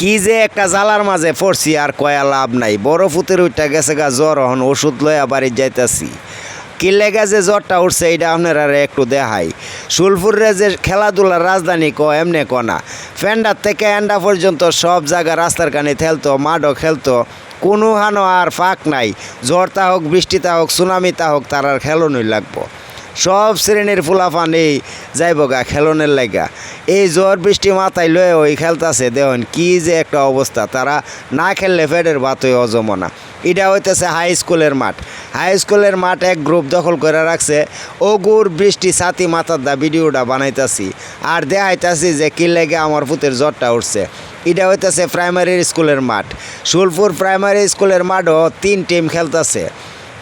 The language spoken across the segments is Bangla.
কি যে একটা জ্বালার মাঝে পড়ছি আর কয়া লাভ নাই। বড় ফুতের উঠটা গেছে গা জ্বর হন ওষুধ লইয়া বাড়ি যাইতাছি। কি লেগে যে জ্বরটা উঠছে এটা আপনারা একটু দেখাই। সুলপুরে যে খেলাধুলার রাজধানী ক এমনি কনা ফ্যান্ডার থেকে এন্ডা পর্যন্ত সব জায়গা রাস্তার কানে খেলতো মাডও খেলতো। কোনো হানো আর ফাঁক নাই। ঝড় হোক বৃষ্টিতা হোক সুনামিতা হোক, তার আর খেলনই লাগবো। সব শ্রেণির ফুলাফান এই যাইব খেলনের লাগা এই জ্বর বৃষ্টি মাথায় লয়ে ওই খেলতাছে, দেখুন কি যে একটা অবস্থা। তারা না খেললে ফেডের ভাতই হজম না এটা হইতেছে হাই স্কুলের মাঠ। হাই স্কুলের মাঠ এক গ্রুপ দখল করে রাখছে। ওগুর বৃষ্টি ছাতি মাথার দা ভিডিওটা বানাইতাছি। আর দেখাইতাছি যে কি লেগে আমার পুতের জ্বরটা উঠছে। এটা হইতেছে প্রাইমারি স্কুলের মাঠ। সুলপুর প্রাইমারি স্কুলের মাঠও তিন টিম খেলতেছে।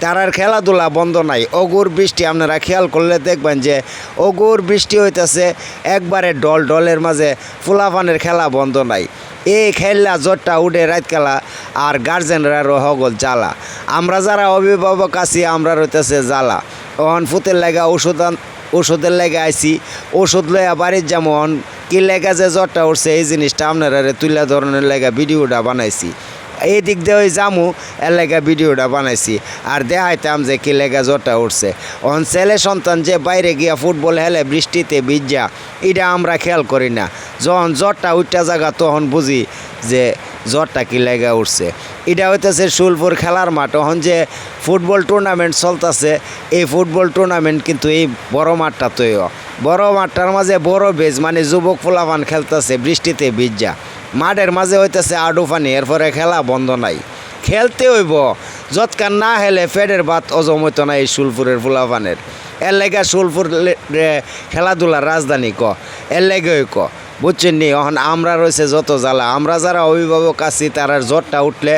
তারার খেলাধুলা বন্ধ নাই। অগুর বৃষ্টি আপনারা খেয়াল করলে দেখবেন যে অগুর বৃষ্টি হইতেছে, একবারে ডল ডলের মাঝে ফুলাফানের খেলা বন্ধ নাই। এই খেললা জোরটা উঠে রাত খেলা আর গার্জেনরা হগল জ্বালা। আমরা যারা অভিভাবক আছি, আমরা রইতেছে জ্বালা। ওহন ফুতের লাগা ওষুধ ওষুধের লেগে আইছি। ওষুধ লইয়া বাড়ির যেমন কি লেগা যে জ্বরটা উঠছে, এই জিনিসটা আপনারা তুলে ধরনের লেগা ভিডিওটা বানাইছি। এই দিক দিয়ে ওই জামু এর লেগা ভিডিওটা বানাইছি। আর দেখাইতাম যে কি লেগা জ্বরটা উঠছে। অন ছেলে সন্তান যে বাইরে গিয়া ফুটবল হেলে বৃষ্টিতে ভিজা, এটা আমরা খেয়াল করি না। যখন জ্বরটা উঠটা জায়গা তখন বুঝি যে জ্বরটা কি লেগা উঠছে। এটা হইতেছে সুলপুর খেলার মাঠ। তখন যে ফুটবল টুর্নামেন্ট চলতেছে, এই ফুটবল টুর্নামেন্ট কিন্তু এই বড় মাঠটা তৈরি বড় মাঠটার মাঝে বড় বেজ মানে যুবক ফুলাফান খেলতেছে বৃষ্টিতে ভিজা। মাঠের মাঝে হইতেছে আডু পানি, এরপরে খেলা বন্ধ নাই। খেলতে হইব যৎকার না হেলে ফেডের বাত অজম হইতো না এই সুলপুরের ফুলাফানের এর লেগে সুলপুর খেলাধুলার রাজধানী ক? এর লেগে ক? বুঝছেন নি? এখন আমরা রয়েছে যত জ্বালা, আমরা যারা অভিভাবক আছি, তারার জ্বরটা উঠলে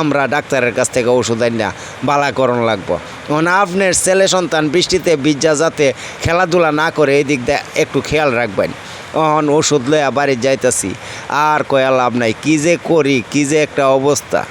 আমরা ডাক্তারের কাছ থেকে ওষুধ আনি না বালাকরণ লাগবো। এখন আপনার ছেলে সন্তান বৃষ্টিতে বিজ্জা যাতে খেলাধুলা না করে এই দিক দিয়ে একটু খেয়াল রাখবেন। এখন ওষুধ লইয়া বাড়ি যাইতাছি। আর কয়া লাভ নাই। কী যে করি কী যে একটা অবস্থা।